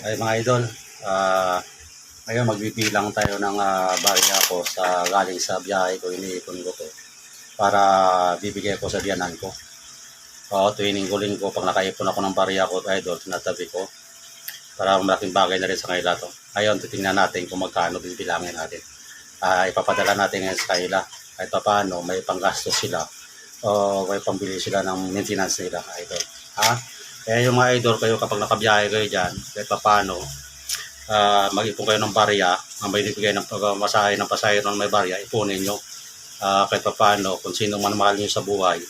Ay mga idol, ah ngayon magbibilang tayo ng uh, barya ko sa galing sa biyahe ko, iniipon ko to para bibigay ko sa biyanan ko. Oo, tuwing linggo-linggo, pag nakaipon ako ng barya ko, idol, tinatabi ko. Para malaking bagay na rin sa kanila to. Ngayon, titingnan natin kung magkano bibilangin natin. Ah, ipapadala natin ngayon sa kanila. Kahit pa paano, may panggastos sila. O may pambili sila ng maintenance nila, idol. Ha? Kaya yung mga idol kayo kapag nakabiyahe kayo dyan, kahit pa paano, ah, mag-ipon kayo ng barya, ang may bibigay ng pagmasahe ng pasahero ng may barya, ipunin nyo. Ah, kahit pa paano, kung sino man mahal nyo sa buhay,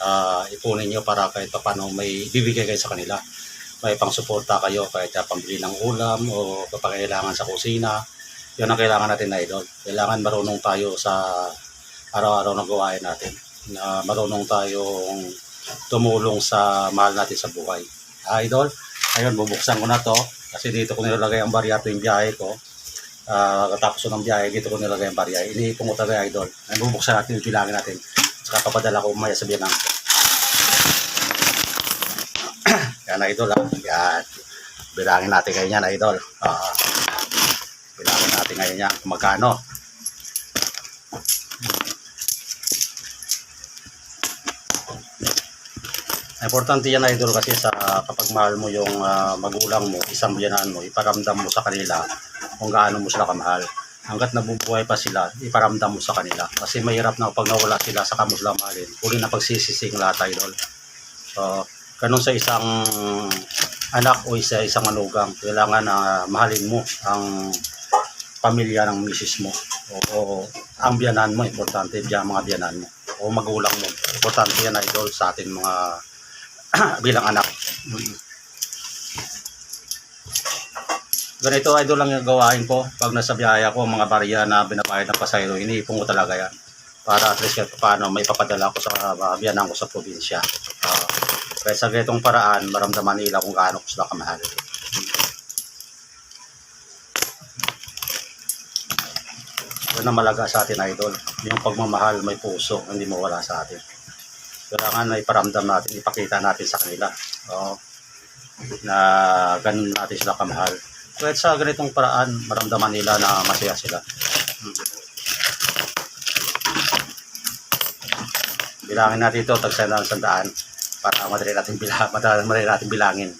ah, ipunin nyo para kahit pa paano may bibigay kayo sa kanila. May pangsuporta kayo kahit uh, pambili ng ulam o kapag kailangan sa kusina. Yun ang kailangan natin na idol. Kailangan marunong tayo sa araw-araw na gawain natin. Na marunong tayong tumulong sa mahal natin sa buhay. Idol, ayun, bubuksan ko na to. Kasi dito ko nilalagay ang barya tuwing biyahe ko. Ah, katapos ng biyahe, dito ko nilagay ang barya. Iniipon ko talaga, idol. Ay, bubuksan natin, bilangin natin. Saka papadala ko maya sa biyanang ko. Yan, idol. Ah. Yan. Bilangin natin ngayon yan, idol. Ah, bilangin natin ngayon yan magkano. Importante yan idol kasi sa kapag mahal mo yung ah, magulang mo, isang biyanan mo, iparamdam mo sa kanila kung gaano mo sila kamahal. Hanggat nabubuhay pa sila, iparamdam mo sa kanila. Kasi mahirap na pag nawala sila sa mo sila mahalin. Huli na pagsisising lahat idol. So, ganun sa isang anak o isa isang manugang, kailangan na mahalin mo ang pamilya ng misis mo. O, o ang biyanan mo, importante biyan mga biyanan mo. O magulang mo. Importante yan idol sa atin mga bilang anak. Ganito idol lang yung gawain ko pag nasa biyahe ako, mga barya na binabayad ng pasayro, iniipon ko talaga yan. Para at least kahit paano may papadala ko sa uh, biyanan ko sa probinsya. Uh, kaya sa ganitong paraan, maramdaman nila kung gaano ko sila kamahal. Yun ang malaga sa atin idol. Yung pagmamahal may puso, hindi mawala sa atin kailangan na iparamdam natin, ipakita natin sa kanila. Oo. Na ganun natin sila kamahal. Kahit sa ganitong paraan, maramdaman nila na masaya sila. Bilangin natin ito, tagsa na sandaan para madali natin, bila, madali natin bilangin.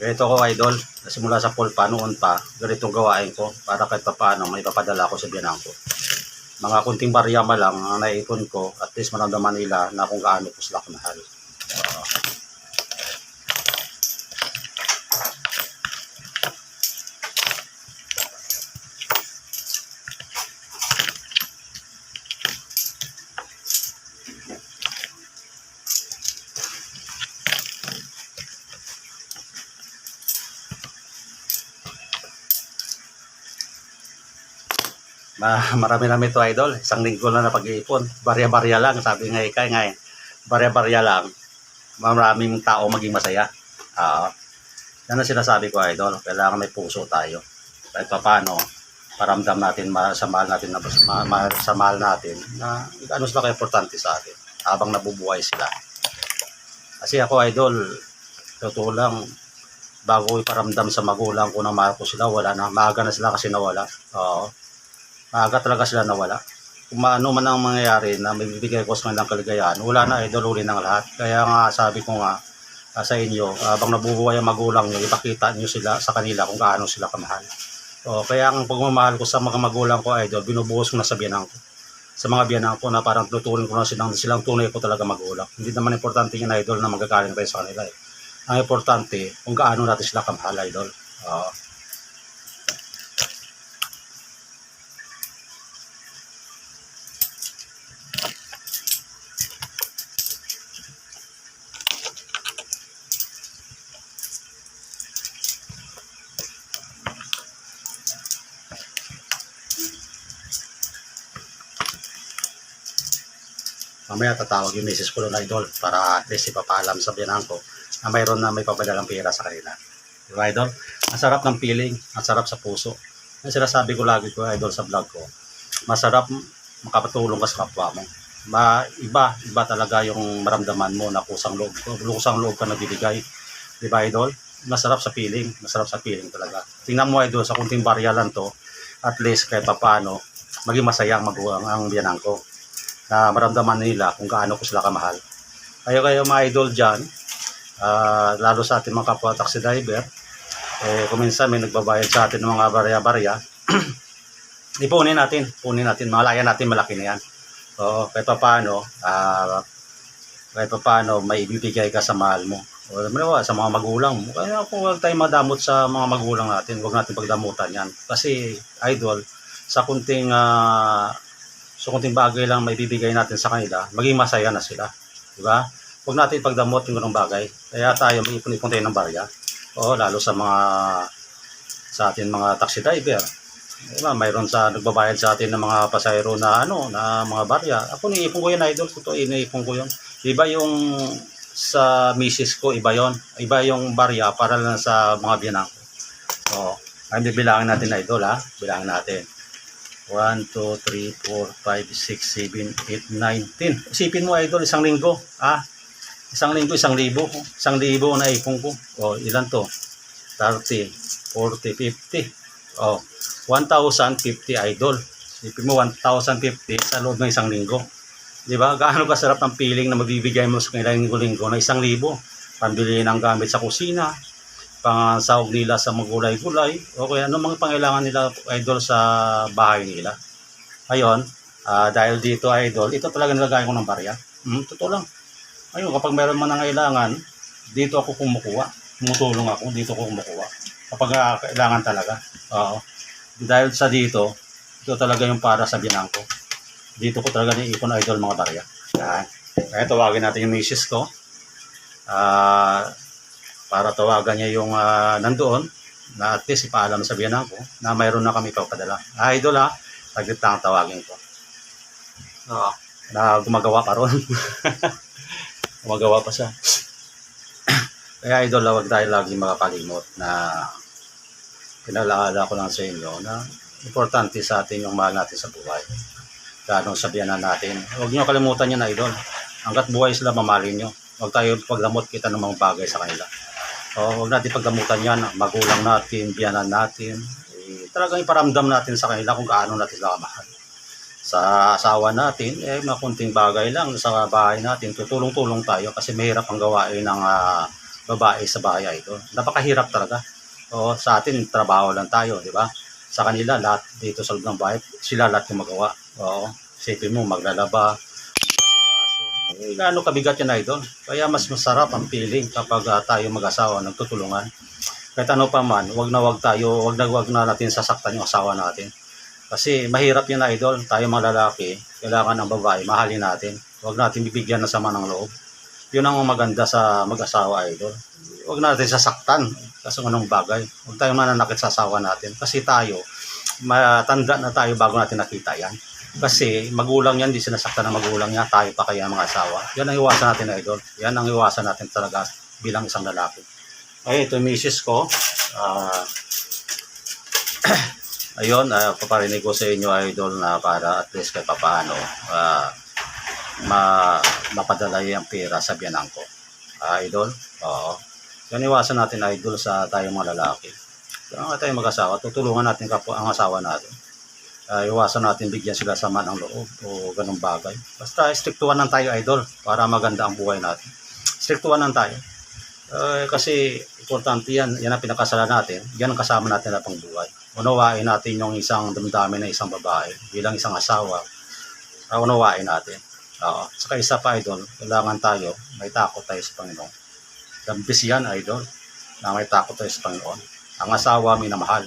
Ganito ko idol, simula sa pulpa noon pa, ganitong gawain ko para kahit pa paano may papadala ko sa biyanang ko. Mga kunting bariyama lang ang naipon ko, at least maramdaman nila na kung gaano ko sila kamahal. Uh, Ma marami-rami to idol. Isang linggo na na pag-iipon. Barya-barya lang. Sabi nga ikay nga eh. Barya-barya lang. Maraming tao maging masaya. Oo. yan ang sinasabi ko idol. Kailangan may puso tayo. Kahit pa paano, paramdam natin ma- sa mahal natin na ma- ma- sa mahal natin na ano sila ka-importante sa atin habang nabubuhay sila. Kasi ako idol, totoo lang, bago iparamdam sa magulang ko na mahal ko sila, wala na. Maaga na sila kasi nawala. Oo maaga talaga sila nawala. Kung maano man ang mangyayari na may bibigay ko sa kanilang kaligayahan, wala na, idol huli ng lahat. Kaya nga sabi ko nga uh, sa inyo, habang nabubuhay ang magulang nyo, ipakita nyo sila sa kanila kung gaano sila kamahal. So, kaya ang pagmamahal ko sa mga magulang ko, idol, binubuhos ko na sa biyanang ko. Sa mga biyanang ko na parang tuturin ko na silang, silang tunay ko talaga magulang. Hindi naman importante yung idol na magagaling tayo sa kanila. Eh. Ang importante, kung gaano natin sila kamahal, idol. Uh, mamaya tatawag yung misis ko na idol para at least ipapaalam sa biyanan ko na mayroon na may papadalang pera sa kanila. Di ba idol? Ang ng feeling, ang sarap sa puso. Ang sinasabi ko lagi ko idol sa vlog ko, masarap makapatulong ka sa kapwa mo. Ma, iba, iba talaga yung maramdaman mo na kusang loob, kusang loob ka nagbibigay. Di idol? Masarap sa feeling, masarap sa feeling talaga. Tingnan mo idol, sa kunting barya lang to, at least kahit papaano, maging masaya ang magulang ang biyanan ko na maramdaman nila kung gaano ko sila kamahal. Kayo kayo mga idol dyan, ah, lalo sa ating mga kapwa taxi driver, eh, kung minsan may nagbabayad sa atin ng mga barya-barya, ipunin natin, punin natin, malaya natin malaki na yan. So, kahit pa paano, ah, kahit pa paano, may ibibigay ka sa mahal mo. O, sa mga magulang mo. Kaya kung huwag tayong madamot sa mga magulang natin, huwag natin pagdamutan yan. Kasi, idol, sa kunting, ah, sa kunting bagay lang may bibigay natin sa kanila, maging masaya na sila. Di ba? Huwag natin pagdamot yung ganong bagay. Kaya tayo, may ipon-ipon ng barya. O, lalo sa mga, sa atin mga taxi driver. Diba, mayroon sa nagbabayad sa atin ng mga pasayro na ano, na mga barya. Ako niipon ko yun, idol. Totoo, iniipon ko yun. Iba yung sa misis ko, iba yon Iba yung barya para lang sa mga biyanan ko. So, ay bibilangin natin, idol, ha? Bilangin natin. 1, 2, 3, 4, 5, 6, 7, 8, 9, 10. Isipin mo, idol, isang linggo. Ah, isang linggo, isang libo. Isang libo na ipon ko. O, ilan to? 30, 40, 50. O, 1,050 idol. Isipin mo, 1,050 sa loob ng isang linggo. Di ba? Gaano kasarap ang feeling na mabibigay mo sa kanilang linggo-linggo na isang libo. Pambili ng gamit sa kusina, pangsahog nila sa magulay-gulay, o kaya ano mga pangailangan nila idol sa bahay nila. Ngayon, ah, dahil dito idol, ito talaga nilagay ko ng barya. Hmm, totoo lang. Ayun, kapag meron man nangailangan, dito ako kumukuha. Tumutulong ako, dito ako kumukuha. Kapag ah, kailangan talaga. Oo. Dahil sa dito, ito talaga yung para sa binan ko. Dito ko talaga niipon idol mga barya. Yan. Kaya tawagin natin yung misis ko. Ah, para tawagan niya yung ah, nandoon na at least ipaalam sa biyanan ko na mayroon na kami papadala. Ah, idol ha, saglit lang ang tawagin ko. Oo. Na gumagawa pa ron. gumagawa pa siya. Kaya idol, huwag tayo lagi makakalimot na pinalaala ko lang sa inyo na importante sa atin yung mahal natin sa buhay. Ganong sabihan natin. Huwag niyo kalimutan yan, idol. Hanggat buhay sila, mamahalin nyo. Huwag tayo pagdamot kita ng mga bagay sa kanila. O, huwag natin pagdamutan yan. Magulang natin, biyanan natin. Eh, talagang iparamdam natin sa kanila kung gaano natin sila kamahal. Sa asawa natin, eh, mga kunting bagay lang sa bahay natin. Tutulong-tulong tayo kasi mahirap ang gawain ng ah, babae sa bahay idol. Napakahirap talaga. O, sa atin, trabaho lang tayo, di ba? Sa kanila, lahat dito sa loob ng bahay, sila lahat yung magawa. Oo. Isipin mo, maglalaba. Eh, kabigat yan, idol. Kaya mas masarap ang feeling kapag ah, tayo mag-asawa nagtutulungan. Kahit ano pa man, wag na wag tayo, wag na wag na natin sasaktan yung asawa natin. Kasi mahirap yan, idol. Tayo mga lalaki, kailangan ng babae, mahalin natin. Wag natin bibigyan ng sama ng loob. Yun ang maganda sa mag-asawa, idol. Wag natin sasaktan kasi anong bagay. Huwag tayong mananakit sa asawa natin. Kasi tayo, matanda na tayo bago natin nakita yan. Kasi magulang yan, di sinasaktan ng magulang niya, tayo pa kaya mga asawa. Yan ang iwasan natin, idol. Yan ang iwasan natin talaga bilang isang lalaki. Ay, ito yung misis ko. Ah, ayun, uh, paparinig ko sa inyo, idol, na para at least kahit papaano, ah, ma mapadala yung pera sa biyanan ko. Ah, idol, oo. Yan iwasan natin, idol, sa tayong mga lalaki. Kaya nga tayo mag-asawa, tutulungan natin kapwa ang asawa natin uh, iwasan natin bigyan sila sama ng loob o ganung bagay. Basta strictuhan lang tayo idol para maganda ang buhay natin. Strictuhan lang tayo. Uh, kasi importante yan, yan ang pinakasala natin, yan ang kasama natin na pang buhay. Unawain natin yung isang damdamin ng isang babae bilang isang asawa. Uh, unawain natin. Uh, saka isa pa idol, kailangan tayo, may takot tayo sa Panginoon. Gambis yan idol, na may takot tayo sa Panginoon. Ang asawa minamahal,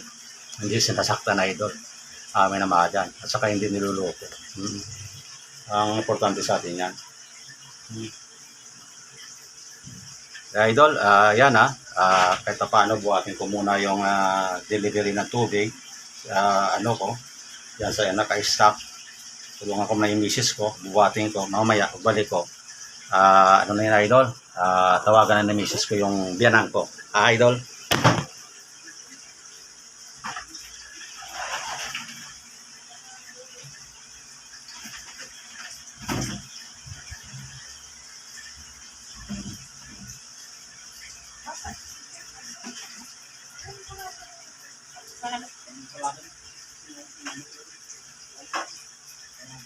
hindi sinasaktan idol amin na maadan at saka hindi niluloko. Mm. Ang importante sa atin yan. Mm. Kaya idol, ah, yan ha, Ah, kahit pa paano buhatin ko muna yung ah, delivery ng tubig. Ah, ano ko, yan sa naka-stock. tulungan ko na yung misis ko, buwating ko, mamaya, pagbalik ko, ah, ano na yun, idol, Ah, tawagan na ng misis ko yung biyanan ko. Ah, idol,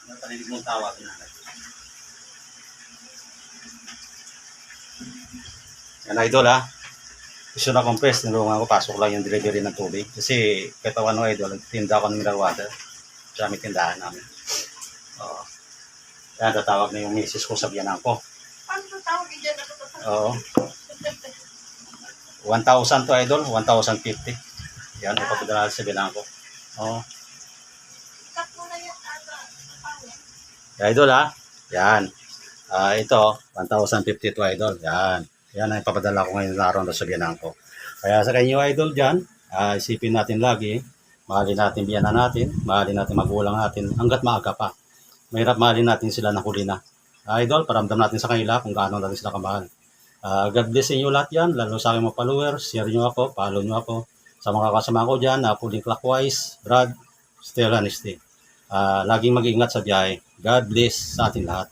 Natalilig mong tawag. Yan idol ha. Gusto na compress, nilungan ko, pasok lang yung delivery ng tubig. Kasi katawan ng idol, tinda ko ng mineral water. Sa aming tindahan namin. Oo. Yan, tatawag na yung misis ko, sabihan ko. Paano ito tawag dyan? Ano ito? Oo. 1,000 to idol, 1,050. Yan, ipapadala sa bilang ko. Oo. Idol ha. Yan. Ah, ito, 1,050 to idol. Yan. Yan ang ipapadala ko ngayon na araw na sa ko. Kaya sa kanyo idol dyan, ah, isipin natin lagi, mahalin natin biyanan natin, mahalin natin magulang natin, hanggat maaga pa. Mahirap mahalin natin sila na huli na. Ah, idol, paramdam natin sa kanila kung gaano natin sila kamahal. Ah, God bless inyo lahat yan, lalo sa aking mga followers, share nyo ako, follow nyo ako. Sa mga kasama ko dyan, na pulling clockwise, Brad, Stella, Nesty. Ah, laging mag-ingat sa biyahe. God bless sa ating lahat.